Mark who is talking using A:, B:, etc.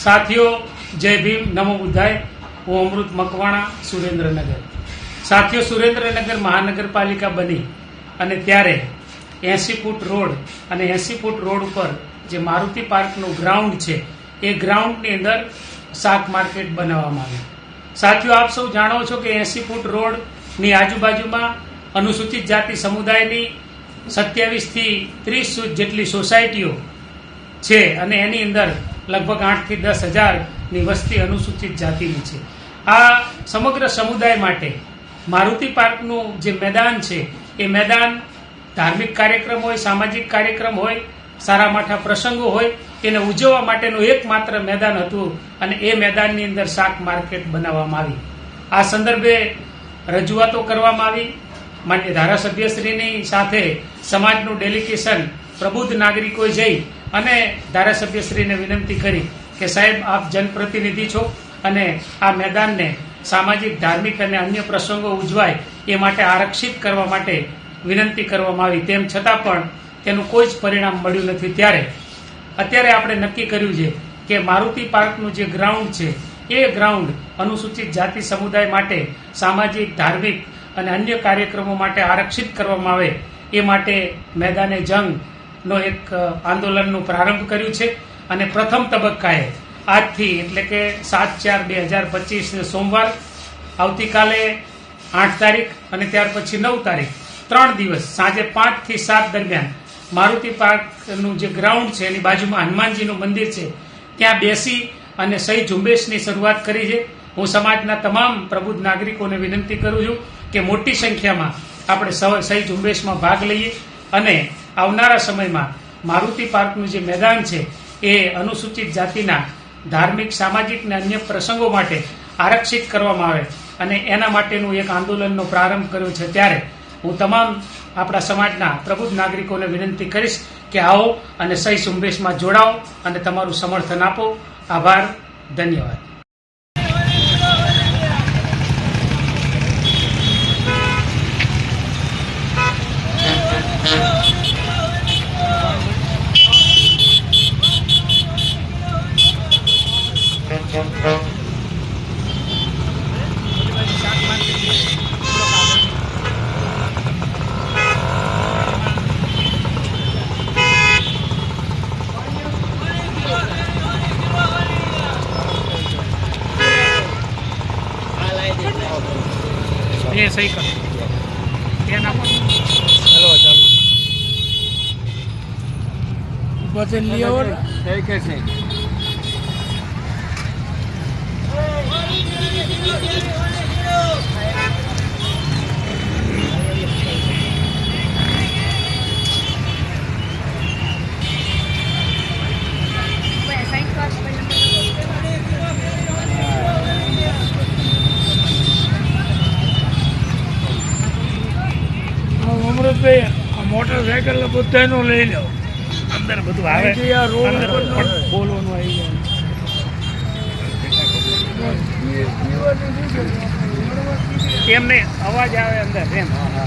A: સાથીઓ, જય ભીમ, નમો બુદ્ધાય. હું અમૃત મકવાણા, સુરેન્દ્રનગર. સાથીઓ, સુરેન્દ્રનગર મહાનગરપાલિકા બની અને ત્યારે એંસી ફૂટ રોડ અને એંસી ફૂટ રોડ ઉપર જે મારુતિ પાર્કનું ગ્રાઉન્ડ છે, એ ગ્રાઉન્ડની અંદર શાક માર્કેટ બનાવવામાં આવ્યું. સાથીઓ, આપ સૌ જાણો છો કે એંસી ફૂટ રોડની આજુબાજુમાં અનુસૂચિત જાતિ સમુદાયની સત્યાવીસથી ત્રીસ જેટલી સોસાયટીઓ છે અને એની અંદર લગભગ આઠથી દસ હજારની વસ્તી અનુસૂચિત જાતિની છે. આ સમગ્ર સમુદાય માટે મારુતિ પાર્કનું જે મેદાન છે, એ મેદાન ધાર્મિક કાર્યક્રમ હોય, સામાજિક કાર્યક્રમ હોય, સારા માઠા પ્રસંગો હોય, એને ઉજવવા માટેનું એકમાત્ર મેદાન હતું અને એ મેદાનની અંદર શાક માર્કેટ બનાવવામાં આવી. આ સંદર્ભે રજૂઆતો કરવામાં આવી. માટે ધારાસભ્યશ્રીની સાથે સમાજનું ડેલિગેશન પ્રબુદ્ધ નાગરિકોએ જઈ અને ધારાસભ્યશ્રીને વિનંતી કરી કે સાહેબ, આપ જનપ્રતિનિધિ છો અને આ મેદાનને સામાજિક, ધાર્મિક અને અન્ય પ્રસંગો ઉજવાય એ માટે આરક્ષિત કરવા માટે વિનંતી કરવામાં આવી. તેમ છતાં પણ તેનું કોઈ જ પરિણામ મળ્યું નથી. ત્યારે અત્યારે આપણે નક્કી કર્યું છે કે મારુતિ પાર્કનું જે ગ્રાઉન્ડ છે, એ ગ્રાઉન્ડ અનુસૂચિત જાતિ સમુદાય માટે સામાજિક, ધાર્મિક અને અન્ય કાર્યક્રમો માટે આરક્ષિત કરવામાં આવે એ માટે મેદાને જંગનો એક આંદોલનનું પ્રારંભ કર્યું છે અને પ્રથમ તબક્કાએ આજથી એટલે કે સાત ચાર બે હજાર પચીસ સોમવાર, આવતીકાલે આઠ તારીખ અને ત્યાર પછી નવ તારીખ, ત્રણ દિવસ, સાંજે પાંચથી સાત દરમિયાન. મારુતિ પાર્કનું જે ગ્રાઉન્ડ છે, એની બાજુમાં હનુમાનજીનું મંદિર છે, ત્યાં બેસી અને સહી ઝુંબેશની શરૂઆત કરી છે. હું સમાજના તમામ પ્રબુદ્ધ નાગરિકોને વિનંતી કરું છું કે મોટી સંખ્યામાં આપણે સહી ઝુંબેશમાં ભાગ લઈએ અને આવનારા સમયમાં મારુતિ પાર્કનું જે મેદાન છે, એ અનુસૂચિત જાતિના ધાર્મિક, સામાજિક અને અન્ય પ્રસંગો માટે આરક્ષિત કરવામાં આવે અને એના માટેનું એક આંદોલનનો પ્રારંભ કર્યો છે ત્યારે હું તમામ આપણા સમાજના પ્રબુદ્ધ નાગરિકોને વિનંતી કરીશ કે આવો અને સહી ઝુંબેશમાં જોડાઓ અને તમારું સમર્થન આપો. આભાર, ધન્યવાદ. એ સહી કરો એ
B: હલો ચાલુ.
C: પછી લઈ આવો ને.
B: છે
C: આ મોટરસાયકલ બધાનું લઈ લો.
A: અંદર બધું આવે. બોલવાનું આવી જાય.
C: પી- પીવાની શું છે?
A: એમ નહીં અવાજ આવે અંદર એમ.
B: હા હા.